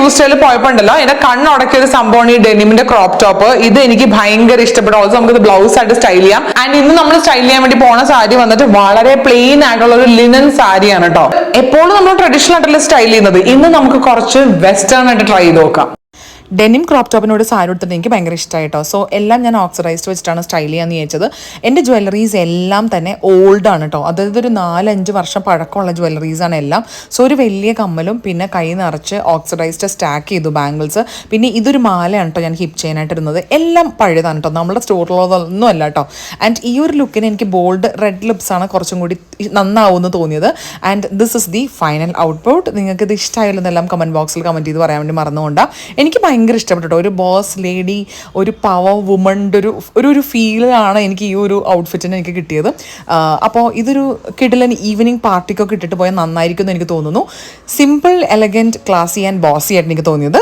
Use സ്റ്റൈലിൽ പോയപ്പോണ്ടല്ലോ എന്റെ കണ്ണുടക്കിയ ഒരു സംഭവമാണ് ഈ ഡെനിമിന്റെ ക്രോപ്പ് ടോപ്പ് ഇത് എനിക്ക് ഭയങ്കര ഇഷ്ടപ്പെട്ടു. ഓൾസോ നമുക്ക് ബ്ലൗസ് ആയിട്ട് സ്റ്റൈൽ ചെയ്യാം. ആൻഡ് ഇന്ന് നമ്മൾ സ്റ്റൈൽ ചെയ്യാൻ വേണ്ടി പോണ സാരി വന്നിട്ട് വളരെ പ്ലെയിൻ ആയിട്ടുള്ള ഒരു ലിനൻ സാരിയാണ് കേട്ടോ എപ്പോഴും നമ്മൾ ട്രഡീഷണൽ ആയിട്ടുള്ള സ്റ്റൈൽ ചെയ്യുന്നത്. ഇന്ന് നമുക്ക് കുറച്ച് വെസ്റ്റേൺ ആയിട്ട് ട്രൈ ചെയ്ത് നോക്കാം. ഡെനിം ക്രോപ്പ് ടോപ്പിനോട് സാരി എടുത്തത് എനിക്ക് ഭയങ്കര ഇഷ്ടമായിട്ടോ സോ എല്ലാം ഞാൻ ഓക്സിഡൈസ്ഡ് വെച്ചിട്ടാണ് സ്റ്റൈൽ ചെയ്യാന്ന് ചോദിച്ചത് എന്റെ ജ്വല്ലറീസ് എല്ലാം തന്നെ ഓൾഡാണ് കേട്ടോ അതായത് ഒരു നാലഞ്ച് വർഷം പഴക്കമുള്ള ജ്വല്ലറീസാണ് എല്ലാം. സോ ഒരു വലിയ കമ്മലും പിന്നെ കൈ നിറച്ച് ഓക്സിഡൈസ്ഡ് സ്റ്റാക്ക് ചെയ്തു ബാംഗിൾസ് പിന്നെ ഇതൊരു മാലയാണ് കേട്ടോ ഞാൻ ഹിപ്പ് ചെയ്യാനായിട്ട് ഇരുന്നത് എല്ലാം പഴയതാണ് കേട്ടോ നമ്മുടെ സ്റ്റോറിലുള്ളതൊന്നും അല്ല കേട്ടോ ആൻഡ് ഈ ഒരു ലുക്കിന് എനിക്ക് ബോൾഡ് റെഡ് ലിപ്സാണ് കുറച്ചും കൂടി നന്നാവുമെന്ന് തോന്നിയത്. And this is the final output നിങ്ങൾക്ക് ഇത് ഇഷ്ടമായില്ലെന്നെല്ലാം കമന്റ് ബോക്സിൽ കമന്റ് ചെയ്ത് പറയാൻ വേണ്ടി മറന്നുകൊണ്ടാണ് എനിക്ക് ഭയങ്കര ഇഷ്ടപ്പെട്ടു കേട്ടോ. ഒരു ബോസ് ലേഡി ഒരു പവർ വുമണിന്റെ ഒരു ഒരു ഒരു ഫീലാണ് എനിക്ക് ഈ ഒരു ഔട്ട്ഫിറ്റിന് എനിക്ക് കിട്ടിയത്. അപ്പോൾ ഇതൊരു കിടിലൻ ഈവനിങ് പാർട്ടിക്കൊക്കെ ഇട്ടിട്ട് പോയാൽ നന്നായിരിക്കും എന്ന് എനിക്ക് തോന്നുന്നു. Simple elegant classy and bossy ആയിട്ട് എനിക്ക് തോന്നിയത്.